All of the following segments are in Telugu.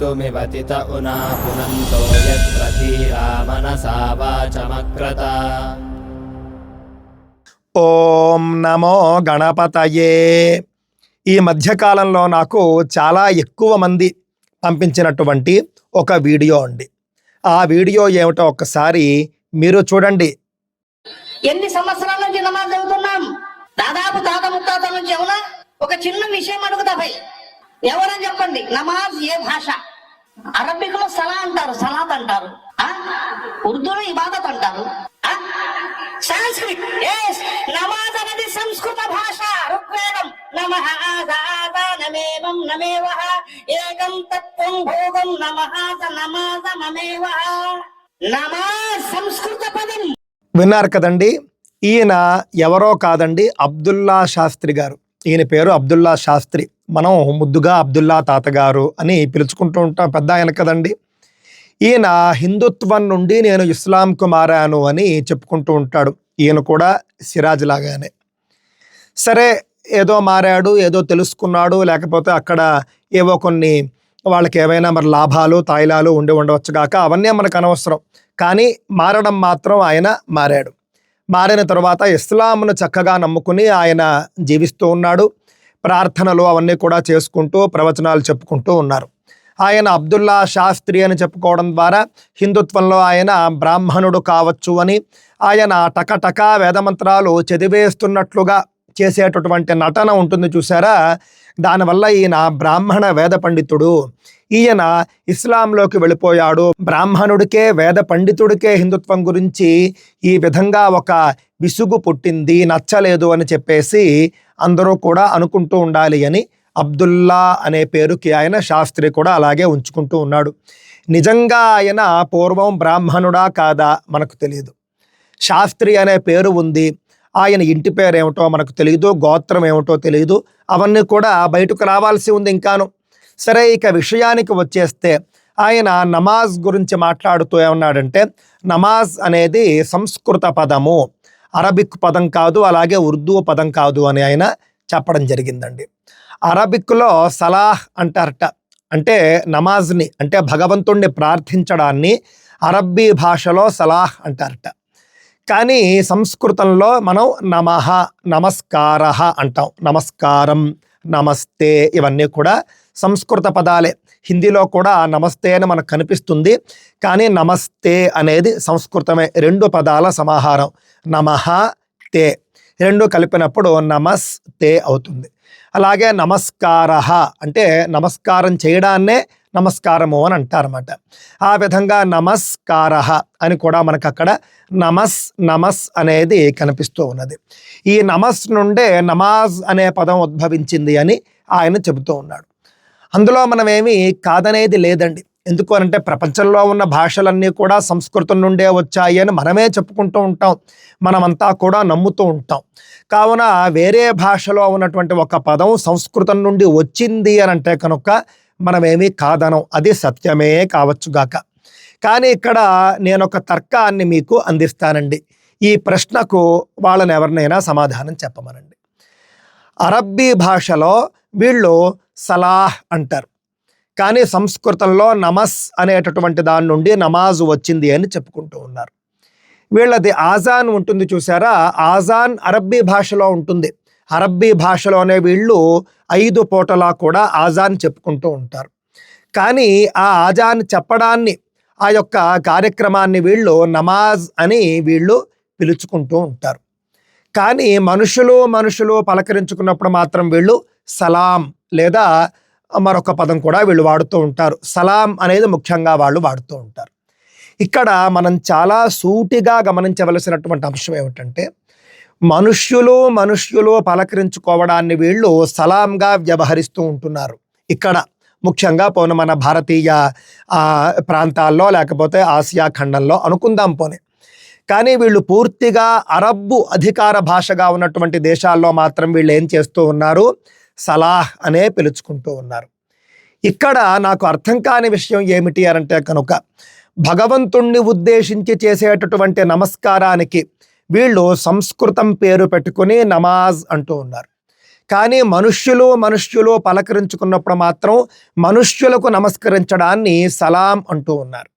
कर्तुमिवतित उना पुनन्तो यत्र धीरा मनसा वाचमक्रत ఓం నమో గణపతయే ఈ మధ్యకాలంలో నాకు చాలా ఎక్కువ మంది పంపించినటువంటి ఒక వీడియో అండి ఆ వీడియో ఏమిటో ఒక్కసారి మీరు చూడండి ఎన్ని సంవత్సరాల నుంచి నమాజ్ చదువుతున్నాం దాదాపు తాత ముత్తాత నుంచి అవునా ఒక చిన్న విషయం అడుగుతా భయ్ ఎవరని చెప్పండి నమాజ్ ఏ భాష అరబిక్లో సలా అంటారు సలాత్ అంటారు. ఆ? ఉర్దూలో ఇబాదత్ అంటారు. ఆ? సాంస్క్రిట్ yes, నమాజ్ అనేది సంస్కృత భాష ఋగ్వేదం. నమ నమేవం నమేవ ఏకం తత్వం భోగం నమ నమాజ మమేవ నమాజ్ సంస్కృత పదం. విన్నారు కదండి ఈయన ఎవరో కాదండి అబ్దుల్లా శాస్త్రి గారు. ఈయన పేరు అబ్దుల్లా శాస్త్రి. మనం ముద్దుగా అబ్దుల్లా తాతగారు అని పిలుచుకుంటూ ఉంటాం. పెద్ద ఆయన కదండి. ఈయన హిందుత్వం నుండి నేను ఇస్లాంకు మారాను అని చెప్పుకుంటూ ఉంటాడు. ఈయన కూడా సిరాజ్ లాగానే. సరే ఏదో మారాడు ఏదో తెలుసుకున్నాడు లేకపోతే అక్కడ ఏవో కొన్ని వాళ్ళకి ఏవైనా మరి లాభాలు తాయిలాలు ఉండి ఉండవచ్చు కాక అవన్నీ మనకు అనవసరం. కానీ మారడం మాత్రం ఆయన మారాడు. మారిన తర్వాత ఇస్లాంను చక్కగా నమ్ముకుని ఆయన జీవిస్తూ ఉన్నాడు. ప్రార్థనలు అవన్నీ కూడా చేసుకుంటూ ప్రవచనాలు చెప్పుకుంటూ ఉన్నారు. ఆయన అబ్దుల్లా శాస్త్రి అని చెప్పుకోవడం ద్వారా హిందుత్వంలో ఆయన బ్రాహ్మణుడు కావచ్చు అని ఆయన టకటక వేదమంత్రాలు చదివేస్తున్నట్లుగా చేసేటటువంటి నటన ఉంటుంది చూసారా? దానివల్ల ఈయన బ్రాహ్మణ వేద పండితుడు. ఈయన ఇస్లాంలోకి వెళ్ళిపోయాడు. బ్రాహ్మణుడికే వేద పండితుడికే హిందుత్వం గురించి ఈ విధంగా ఒక విసుగు పుట్టింది నచ్చలేదు అని చెప్పేసి అందరూ కూడా అనుకుంటూ ఉండాలి అని అబ్దుల్లా అనే పేరుకి ఆయన శాస్త్రి కూడా అలాగే ఉంచుకుంటూ ఉన్నాడు. నిజంగా ఆయన పూర్వం బ్రాహ్మణుడా కాదా మనకు తెలియదు శాస్త్రి అనే పేరు ఉంది. ఆయన ఇంటి పేరు ఏమిటో మనకు తెలియదు గోత్రం ఏమిటో తెలియదు అవన్నీ కూడా బయటకు రావాల్సి ఉంది ఇంకాను. సరే ఇక విషయానికి వచ్చేస్తే ఆయన నమాజ్ గురించి మాట్లాడుతూ ఏమన్నాడంటే నమాజ్ అనేది సంస్కృత పదము. అరబిక్ పదం కాదు అలాగే ఉర్దూ పదం కాదు అని ఆయన చెప్పడం జరిగిందండి. అరబిక్లో సలాహ్ అంటారట. అంటే నమాజ్ని అంటే భగవంతుణ్ణి ప్రార్థించడాన్ని అరబ్బీ భాషలో సలాహ్ అంటారట. కానీ సంస్కృతంలో మనం నమః నమస్కార అంటాం. నమస్కారం నమస్తే ఇవన్నీ కూడా సంస్కృత పదాలే. హిందీలో కూడా నమస్తే అని మనకు కనిపిస్తుంది. కానీ నమస్తే అనేది సంస్కృతమే. రెండు పదాల సమాహారం. నమః తే. రెండు కలిపినప్పుడు నమస్తే అవుతుంది. అలాగే నమస్కార అంటే నమస్కారం చేయడాన్నే నమస్కారము అని అంటారన్నమాట. ఆ విధంగా నమస్కార అని కూడా మనకు అక్కడ నమస్ నమస్ అనేది కనిపిస్తూ ఉన్నది. ఈ నమస్ నుండే నమాజ్ అనే పదం ఉద్భవించింది అని ఆయన చెబుతూ ఉన్నాడు. అందులో మనమేమి కాదనేది లేదండి. ఎందుకు అంటే ప్రపంచంలో ఉన్న భాషలన్నీ కూడా సంస్కృతం నుండే వచ్చాయి అని మనమే చెప్పుకుంటూ ఉంటాం. మనమంతా కూడా నమ్ముతూ ఉంటాం. కావున వేరే భాషలో ఉన్నటువంటి ఒక పదం సంస్కృతం నుండి వచ్చింది అని అంటే కనుక మనమేమీ కాదనం. అది సత్యమే కావచ్చుగాక కానీ ఇక్కడ నేను ఒక తర్కాన్ని మీకు అందిస్తానండి. ఈ ప్రశ్నకు వాళ్ళని ఎవరినైనా సమాధానం చెప్పమనండి. అరబ్బీ భాషలో వీళ్ళు సలాహ్ అంటారు. కానీ సంస్కృతంలో నమస్ అనేటటువంటి దాని నుండి నమాజు వచ్చింది అని చెప్పుకుంటూ ఉన్నారు. వీళ్ళది ఆజాన్ ఉంటుంది చూసారా? ఆజాన్ అరబ్బీ భాషలో ఉంటుంది. అరబ్బీ భాషలోనే వీళ్ళు ఐదు పూటలా కూడా ఆజాన్ చెప్పుకుంటూ ఉంటారు. కానీ ఆ ఆజాన్ చెప్పడాన్ని ఆ యొక్క కార్యక్రమాన్ని వీళ్ళు నమాజ్ అని వీళ్ళు పిలుచుకుంటూ ఉంటారు. కానీ మనుషులు మనుషులు పలకరించుకున్నప్పుడు మాత్రం వీళ్ళు సలాం లేదా మరొక పదం కూడా వీళ్ళు వాడుతూ ఉంటారు. సలాం అనేది ముఖ్యంగా వాళ్ళు వాడుతూ ఉంటారు. ఇక్కడ మనం చాలా సూటిగా గమనించవలసినటువంటి అంశం ఏమిటంటే మనుష్యులు మనుష్యులు పలకరించుకోవడాన్ని వీళ్ళు సలాంగా వ్యవహరిస్తూ ఉంటున్నారు. ఇక్కడ ముఖ్యంగా పోను మన భారతీయ ప్రాంతాల్లో లేకపోతే ఆసియా ఖండంలో అనుకుందాం పోనీ. కానీ వీళ్ళు పూర్తిగా అరబ్బు అధికార భాషగా ఉన్నటువంటి దేశాల్లో మాత్రం వీళ్ళు ఏం చేస్తూ ఉన్నారు? సలాహ్ అనే పిలుచుకుంటూ ఉన్నారు. ఇక్కడ నాకు అర్థం కాని విషయం ఏమిటి అనంటే కనుక భగవంతుణ్ణి ఉద్దేశించి చేసేటటువంటి నమస్కారానికి వీళ్ళు సంస్కృతం పేరు పెట్టుకుని నమాజ్ అంటూ ఉన్నారు. కానీ మనుష్యులు మనుష్యులు పలకరించుకున్నప్పుడు మాత్రం మనుష్యులకు నమస్కరించడాన్ని సలాం అంటూ ఉన్నారు.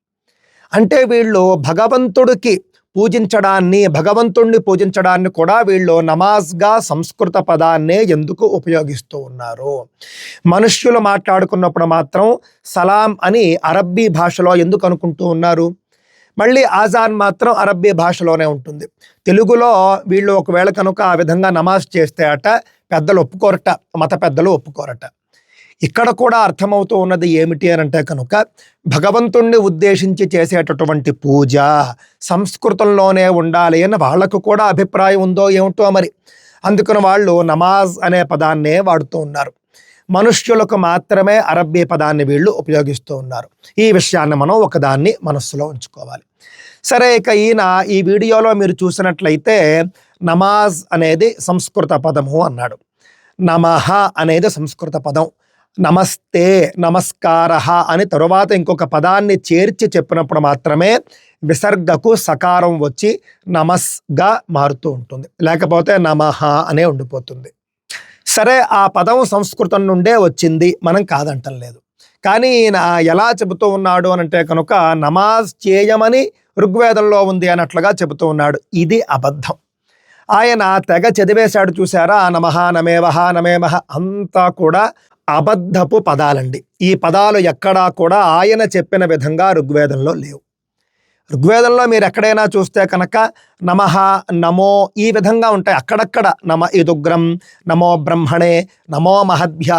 అంటే వీళ్ళు భగవంతుడికి పూజించడాన్ని భగవంతుణ్ణి పూజించడాన్ని కూడా వీళ్ళు నమాజ్గా సంస్కృత పదాన్నే ఎందుకు ఉపయోగిస్తూ ఉన్నారు? మనుష్యులు మాట్లాడుకున్నప్పుడు మాత్రం సలాం అని అరబ్బీ భాషలో ఎందుకు అనుకుంటూ ఉన్నారు? మళ్ళీ ఆజాన్ మాత్రం అరబ్బీ భాషలోనే ఉంటుంది. తెలుగులో వీళ్ళు ఒకవేళ కనుక ఆ విధంగా నమాజ్ చేస్తే అట పెద్దలు ఒప్పుకోరట మత పెద్దలు ఒప్పుకోరట. ఇక్కడ కూడా అర్థమవుతూ ఉన్నది ఏమిటి అని అంటే కనుక భగవంతుణ్ణి ఉద్దేశించి చేసేటటువంటి పూజ సంస్కృతంలోనే ఉండాలి అని వాళ్ళకు కూడా అభిప్రాయం ఉందో ఏమిటో మరి. అందుకని వాళ్ళు నమాజ్ అనే పదాన్నే వాడుతూ ఉన్నారు. మనుష్యులకు మాత్రమే అరబ్బీ పదాన్ని వీళ్ళు ఉపయోగిస్తూ ఉన్నారు. ఈ విషయాన్ని మనం ఒకదాన్ని మనస్సులో ఉంచుకోవాలి. సరే ఇక ఈయన ఈ వీడియోలో మీరు చూసినట్లయితే నమాజ్ అనేది సంస్కృత పదము అన్నాడు. నమహ అనేది సంస్కృత పదం. నమస్తే నమస్కార అని తరువాత ఇంకొక పదాన్ని చేర్చి చెప్పినప్పుడు మాత్రమే విసర్గకు సకారం వచ్చి నమస్గా మారుతూ ఉంటుంది. లేకపోతే నమః అనే ఉండిపోతుంది. సరే ఆ పదం సంస్కృతం నుండే వచ్చింది. మనం కాదంటం లేదు. కానీ ఈయన ఎలా చెబుతూ ఉన్నాడు అని అంటే కనుక నమాజ్ చేయమని ఋగ్వేదంలో ఉంది అన్నట్లుగా చెబుతూ ఉన్నాడు. ఇది అబద్ధం. ఆయన తెగ చదివేశాడు చూసారా నమహ నమేవహ నమేమహ అంతా కూడా అబద్ధపు పదాలండి. ఈ పదాలు ఎక్కడా కూడా ఆయన చెప్పిన విధంగా ఋగ్వేదంలో లేవు. ఋగ్వేదంలో మీరు ఎక్కడైనా చూస్తే కనుక నమః నమో ఈ విధంగా ఉంటాయి. అక్కడక్కడ నమ ఇదుగ్రం నమో బ్రహ్మణే నమో మహద్భ్య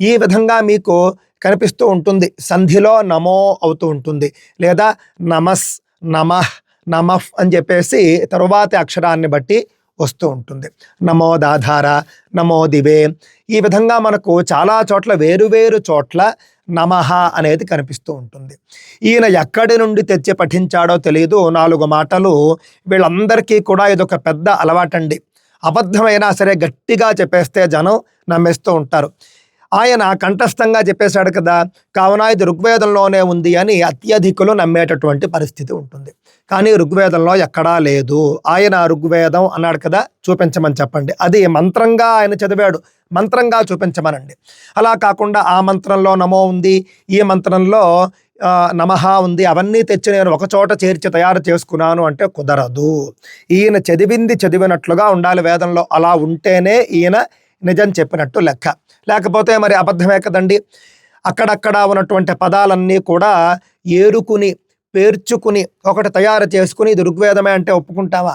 ఈ విధంగా మీకు కనిపిస్తూ ఉంటుంది. సంధిలో నమో అవుతూ ఉంటుంది. లేదా నమస్ నమః నమః అని చెప్పేసి తరువాతి అక్షరాన్ని బట్టి వస్తూ ఉంటుంది. నమోదాధార నమోదివే నమో దివే. ఈ విధంగా మనకు చాలా చోట్ల వేరువేరు చోట్ల నమః అనేది కనిపిస్తూ ఉంటుంది. ఈయన ఎక్కడి నుండి తెచ్చి పఠించాడో తెలియదు నాలుగు మాటలు వీళ్ళందరికీ కూడా ఇదొక పెద్ద అలవాటండి. అబద్ధమైనా సరే గట్టిగా చెప్పేస్తే జనం నమ్మేస్తూ ఉంటారు. ఆయన కంఠస్థంగా చెప్పేశాడు కదా కావున ఇది ఋగ్వేదంలోనే ఉంది అని అత్యధికులు నమ్మేటటువంటి పరిస్థితి ఉంటుంది. కానీ ఋగ్వేదంలో ఎక్కడా లేదు. ఆయన ఋగ్వేదం అన్నాడు కదా చూపించమని చెప్పండి. అది మంత్రంగా ఆయన చదివాడు. మంత్రంగా చూపించమనండి. అలా కాకుండా ఆ మంత్రంలో నమో ఉంది ఈ మంత్రంలో నమః ఉంది అవన్నీ తెచ్చి నేను ఒకచోట చేర్చి తయారు చేసుకున్నాను అంటే కుదరదు. ఈయన చదివింది చదివినట్లుగా ఉండాలి వేదంలో. అలా ఉంటేనే ఈయన నిజం చెప్పినట్టు లెక్క. లేకపోతే మరి అబద్ధమే కదండి? అక్కడక్కడ ఉన్నటువంటి పదాలన్నీ కూడా ఏరుకుని పేర్చుకుని ఒకటి తయారు చేసుకుని ఇది ఋగ్వేదమే అంటే ఒప్పుకుంటావా?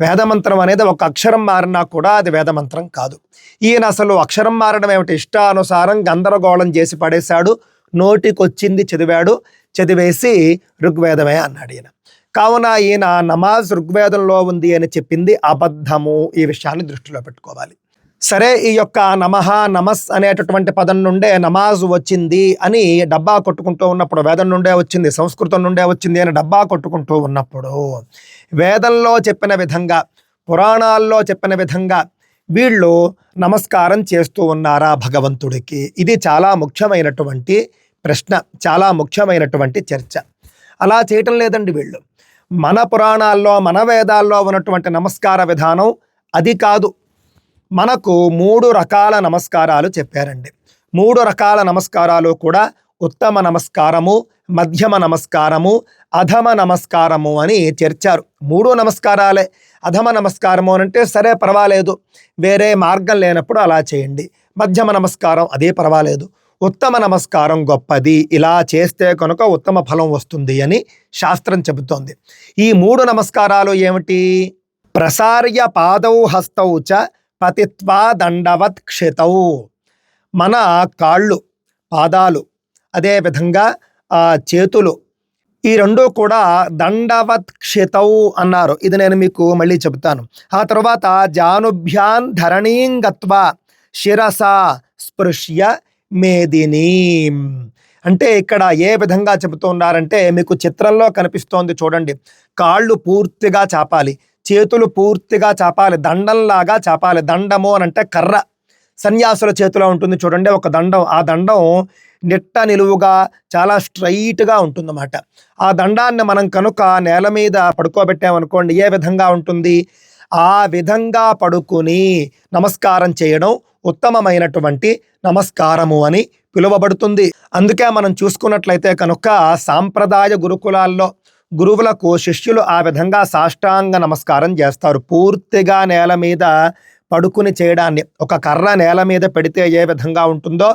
వేదమంత్రం అనేది ఒక అక్షరం మారినా కూడా అది వేదమంత్రం కాదు. ఈయన అసలు అక్షరం మారడం ఏమిటి? ఇష్టానుసారం గందరగోళం చేసి పడేశాడు నోటికొచ్చింది చదివాడు చదివేసి ఋగ్వేదమే అన్నాడు ఈయన. కావున ఈయన నమాజ్ ఋగ్వేదంలో ఉంది అని చెప్పింది అబద్ధము ఈ విషయాన్ని దృష్టిలో పెట్టుకోవాలి. సరే ఈ యొక్క నమహ నమస్ అనేటటువంటి పదం నుండే నమాజ్ వచ్చింది అని డబ్బా కొట్టుకుంటూ ఉన్నప్పుడు వేదం నుండే వచ్చింది సంస్కృతం నుండే వచ్చింది అని డబ్బా కొట్టుకుంటూ ఉన్నప్పుడు వేదంలో చెప్పిన విధంగా పురాణాల్లో చెప్పిన విధంగా వీళ్ళు నమస్కారం చేస్తూ ఉన్నారా భగవంతుడికి? ఇది చాలా ముఖ్యమైనటువంటి ప్రశ్న చాలా ముఖ్యమైనటువంటి చర్చ. అలా చేయటం లేదండి వీళ్ళు. మన పురాణాల్లో మన వేదాల్లో ఉన్నటువంటి నమస్కార విధానం అది కాదు. మనకు మూడు రకాల నమస్కారాలు చెప్పారండి. మూడు రకాల నమస్కారాలు కూడా ఉత్తమ నమస్కారము మధ్యమ నమస్కారము అధమ నమస్కారము అని చేర్చారు. మూడు నమస్కారాలే. అధమ నమస్కారము అని అంటే సరే పర్వాలేదు. వేరే మార్గం లేనప్పుడు అలా చేయండి. మధ్యమ నమస్కారం అదే పర్వాలేదు. ఉత్తమ నమస్కారం గొప్పది. ఇలా చేస్తే కనుక ఉత్తమ ఫలం వస్తుంది అని శాస్త్రం చెబుతోంది. ఈ మూడు నమస్కారాలు ఏమిటి? ప్రసార్య పాదౌ హస్తౌ చ పతిత్వా దండవత్ క్షితౌ. మన కాళ్ళు పాదాలు అదేవిధంగా చేతులు ఈ రెండు కూడా దండవత్ క్షితౌ అన్నారు. ఇది నేను మీకు మళ్ళీ చెబుతాను. ఆ తర్వాత జానుభ్యాన్ ధరణీం గత్వా శిరస స్పృశ్య మేదిని అంటే ఇక్కడ ఏ విధంగా చెబుతున్నారంటే మీకు చిత్రంలో కనిపిస్తోంది చూడండి. కాళ్ళు పూర్తిగా చాపాలి. చేతులు పూర్తిగా చాపాలి దండంలాగా చాపాలి. దండము అని అంటే కర్ర. సన్యాసుల చేతిలో ఉంటుంది చూడండి ఒక దండం. ఆ దండం నిట్ట నిలువుగా చాలా స్ట్రైట్గా ఉంటుందన్నమాట. ఆ దండాన్ని మనం కనుక నేల మీద పడుకోబెట్టామనుకోండి ఏ విధంగా ఉంటుంది? ఆ విధంగా పడుకుని నమస్కారం చేయడం ఉత్తమమైనటువంటి నమస్కారము అని పిలువబడుతుంది. అందుకే మనం చూసుకున్నట్లయితే కనుక సాంప్రదాయ గురుకులాల్లో గురువులకు శిష్యులు ఆ విధంగా సాష్టాంగ నమస్కారం చేస్తారు. పూర్తిగా నేల మీద పడుకుని చేయడాన్ని ఒక కర్ర నేల మీద పెడితే ఏ విధంగా ఉంటుందో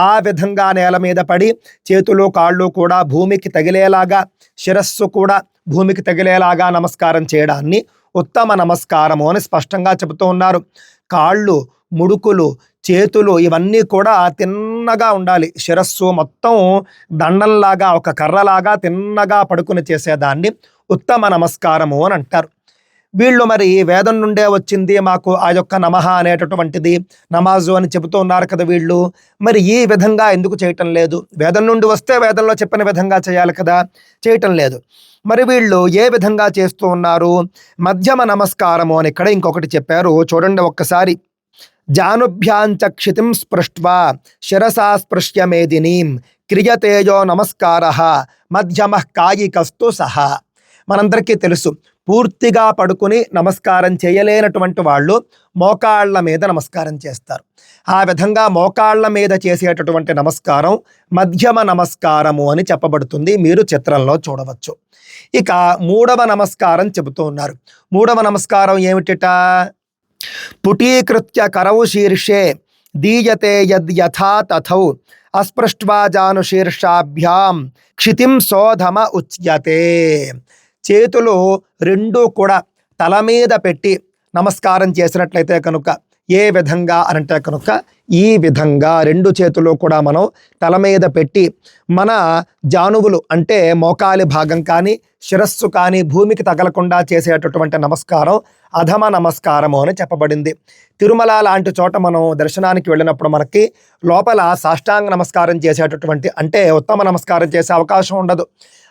ఆ విధంగా నేల మీద పడి చేతులు కాళ్ళు కూడా భూమికి తగిలేలాగా శిరస్సు కూడా భూమికి తగిలేలాగా నమస్కారం చేయడాన్ని ఉత్తమ నమస్కారము అని స్పష్టంగా చెబుతూ ఉన్నారు. కాళ్ళు ముడుకులు చేతులు ఇవన్నీ కూడా తిన్నగా ఉండాలి. శిరస్సు మొత్తం దండంలాగా ఒక కర్రలాగా తిన్నగా పడుకుని చేసేదాన్ని. ఉత్తమ నమస్కారము అని అంటారు. వీళ్ళు మరి వేదం నుండే వచ్చింది మాకు ఆ యొక్క నమః అనేటటువంటిది నమాజు అని చెబుతూ ఉన్నారు కదా వీళ్ళు. మరి ఈ విధంగా ఎందుకు చేయటం లేదు? వేదం నుండి వస్తే వేదంలో చెప్పిన విధంగా చేయాలి కదా? చేయటం లేదు. మరి వీళ్ళు ఏ విధంగా చేస్తూ ఉన్నారు? మధ్యమ నమస్కారము అని ఇక్కడ ఇంకొకటి చెప్పారు. చూడండి ఒక్కసారి. జానుభ్యాంచ క్షితిం స్పృష్ట్వా శిరసా స్పృశ్య మేదినీం క్రియతేజో నమస్కార మధ్యమ కాయికస్తు సహా మనందరికీ తెలుసు పూర్తిగా పడుకుని నమస్కారం చేయలేనటువంటి వాళ్ళు మోకాళ్ళ మీద నమస్కారం చేస్తారు. ఆ విధంగా మోకాళ్ళ మీద చేసేటటువంటి నమస్కారం మధ్యమ నమస్కారము అని చెప్పబడుతుంది. మీరు చిత్రంలో చూడవచ్చు. ఇక మూడవ నమస్కారం చెబుతూ ఉన్నారు. మూడవ నమస్కారం ఏమిటిట? పుటీకృత్య కరౌ శీర్షే దీయతే యథా తథౌ అస్పృష్ట్వా శీర్షాభ్యాం క్షితిం శోధమ ఉచ్యతే. చేతులు రెండూ కూడా తల మీద పెట్టి నమస్కారం చేసినట్లయితే కనుక ఏ విధంగా అనంటే కనుక ఈ విధంగా రెండు చేతులు కూడా మనం తల మీద పెట్టి మన జానువులు అంటే మోకాలి భాగం కానీ శిరస్సు కానీ భూమికి తగలకుండా చేసేటటువంటి నమస్కారం అధమ నమస్కారము అని చెప్పబడింది. తిరుమల లాంటి చోట మనం దర్శనానికి వెళ్ళినప్పుడు మనకి లోపల సాష్టాంగ నమస్కారం చేసేటటువంటి అంటే ఉత్తమ నమస్కారం చేసే అవకాశం ఉండదు.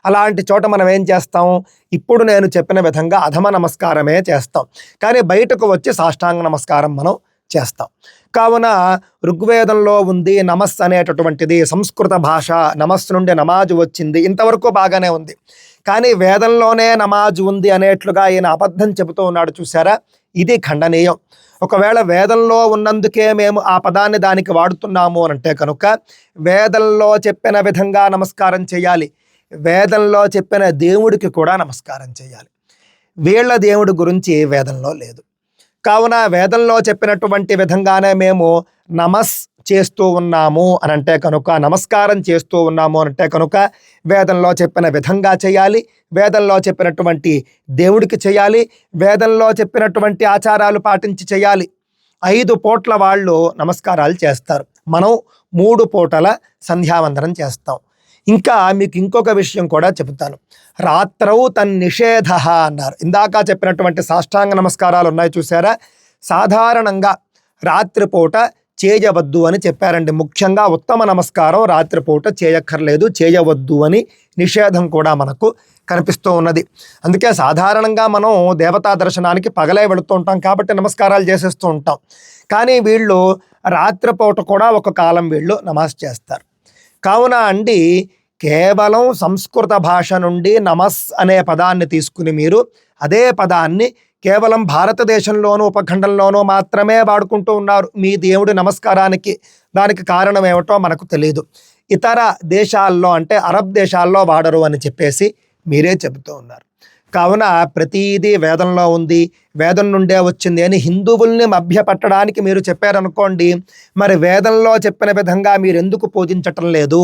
అలాంటి చోట మనం ఏం చేస్తాం? ఇప్పుడు నేను చెప్పిన విధంగా అధమ నమస్కారమే చేస్తాం. కానీ బయటకు వచ్చి సాష్టాంగ నమస్కారం మనం చేస్తాం. కావున ఋగ్వేదంలో ఉంది నమస్ అనేటటువంటిది సంస్కృత భాష. నమస్ నుండి నమాజు వచ్చింది. ఇంతవరకు బాగానే ఉంది. కానీ వేదంలోనే నమాజు ఉంది అనేట్లుగా ఈయన అబద్ధం చెబుతూ ఉన్నాడు చూసారా ఇది ఖండనీయం. ఒకవేళ వేదంలో ఉన్నందుకే మేము ఆ పదాన్ని దానికి వాడుతున్నాము అని అంటే కనుక వేదంలో చెప్పిన విధంగా నమస్కారం చేయాలి. వేదంలో చెప్పిన దేవుడికి కూడా నమస్కారం చేయాలి. వీళ్ళ దేవుడి గురించి వేదంలో లేదు. కావున వేదంలో చెప్పినటువంటి విధంగానే మేము నమస్ చేస్తూ ఉన్నాము అని అంటే కనుక నమస్కారం చేస్తూ ఉన్నాము అంటే కనుక వేదంలో చెప్పిన విధంగా చేయాలి వేదంలో చెప్పినటువంటి దేవుడికి చేయాలి వేదంలో చెప్పినటువంటి ఆచారాలు పాటించి చేయాలి. ఐదు పూట్ల వాళ్ళు నమస్కారాలు చేస్తారు. మనం మూడు పూటల సంధ్యావందనం చేస్తాం. ఇంకా మీకు ఇంకొక విషయం కూడా చెబుతాను. రాత్రవు తన్ నిషేధ అన్నారు. ఇందాక చెప్పినటువంటి సాష్టాంగ నమస్కారాలు ఉన్నాయి చూసారా? సాధారణంగా రాత్రిపూట చేయవద్దు అని చెప్పారండి. ముఖ్యంగా ఉత్తమ నమస్కారం రాత్రిపూట చేయక్కర్లేదు చేయవద్దు అని నిషేధం కూడా మనకు కనిపిస్తూ ఉన్నది. అందుకే సాధారణంగా మనం దేవతా దర్శనానికి పగలే వెళుతూ ఉంటాం కాబట్టి నమస్కారాలు చేసేస్తూ ఉంటాం. కానీ వీళ్ళు రాత్రిపూట కూడా ఒక కాలం వీళ్ళు నమాజ్ చేస్తారు. కావున అండి కేవలం సంస్కృత భాష నుండి నమస్ అనే పదాన్ని తీసుకుని మీరు అదే పదాన్ని కేవలం భారతదేశంలోనూ ఉపఖండంలోనూ మాత్రమే వాడుకుంటూ ఉన్నారు. మీ దేవుడి నమస్కారానికి దానికి కారణం ఏమిటో మనకు తెలియదు ఇతర దేశాల్లో అంటే అరబ్ దేశాల్లో వాడరు అని చెప్పేసి మీరే చెబుతూ ఉన్నారు. కావున ప్రతీదీ వేదంలో ఉంది వేదం నుండే వచ్చింది అని హిందువుల్ని మభ్యపట్టడానికి మీరు చెప్పారనుకోండి మరి వేదంలో చెప్పిన విధంగా మీరు ఎందుకు పూజించటం లేదు?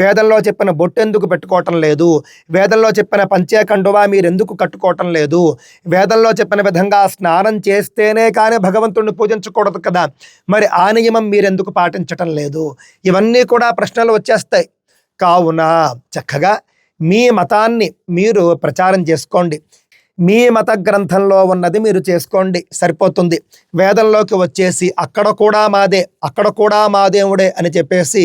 వేదంలో చెప్పిన బొట్టు ఎందుకు పెట్టుకోవటం లేదు? వేదంలో చెప్పిన పంచేకండువా మీరు ఎందుకు కట్టుకోవటం లేదు? వేదంలో చెప్పిన విధంగా స్నానం చేస్తేనే కానీ భగవంతుడిని పూజించకూడదు కదా మరి ఆ నియమం మీరు ఎందుకు పాటించటం లేదు? ఇవన్నీ కూడా ప్రశ్నలు వచ్చేస్తాయి. కావున చక్కగా మీ మతాన్ని మీరు ప్రచారం చేసుకోండి. మీ మత గ్రంథంలో ఉన్నది మీరు చేసుకోండి. సరిపోతుంది. వేదంలోకి వచ్చేసి అక్కడ కూడా మాదే అక్కడ కూడా మా దేవుడే అని చెప్పేసి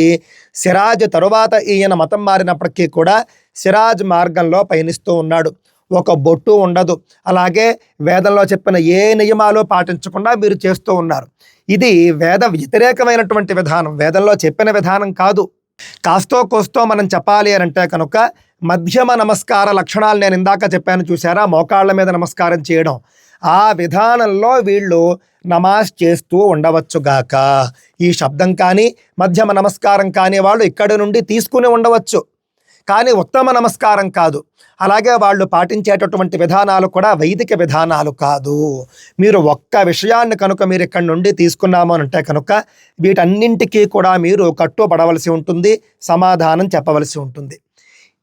సిరాజ్ తరువాత ఈయన మతం మారినప్పటికీ కూడా సిరాజ్ మార్గంలో పయనిస్తూ ఉన్నాడు. ఒక బొట్టు ఉండదు. అలాగే వేదంలో చెప్పిన ఏ నియమాలు పాటించకుండా మీరు చేస్తూ ఉన్నారు. ఇది వేద వ్యతిరేకమైనటువంటి విధానం. వేదంలో చెప్పిన విధానం కాదు. కాస్తో కోస్తో మనం చెప్పాలి అని అంటే కనుక మధ్యమ నమస్కార లక్షణాలు నేను ఇందాక చెప్పాను చూసారా మోకాళ్ళ మీద నమస్కారం చేయడం. ఆ విధానంలో వీళ్ళు నమాజ్ చేస్తూ ఉండవచ్చుగాక ఈ శబ్దం కానీ మధ్యమ నమస్కారం కాని వాళ్ళు ఇక్కడి నుండి తీసుకుని ఉండవచ్చు. కానీ ఉత్తమ నమస్కారం కాదు. అలాగే వాళ్ళు పాటించేటటువంటి విధానాలు కూడా వైదిక విధానాలు కాదు. మీరు ఒక్క విషయాన్ని కనుక మీరు ఇక్కడి నుండి తీసుకున్నాము అని అంటే కనుక వీటన్నింటికీ కూడా మీరు కట్టుబడవలసి ఉంటుంది సమాధానం చెప్పవలసి ఉంటుంది.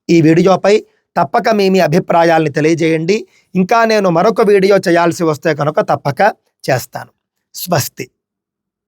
ఈ వీడియోపై తప్పక మీ మీ అభిప్రాయాల్ని తెలియజేయండి. ఇంకా నేను మరొక వీడియో చేయాల్సి వస్తే కనుక తప్పక చేస్తాను. స్వస్తి.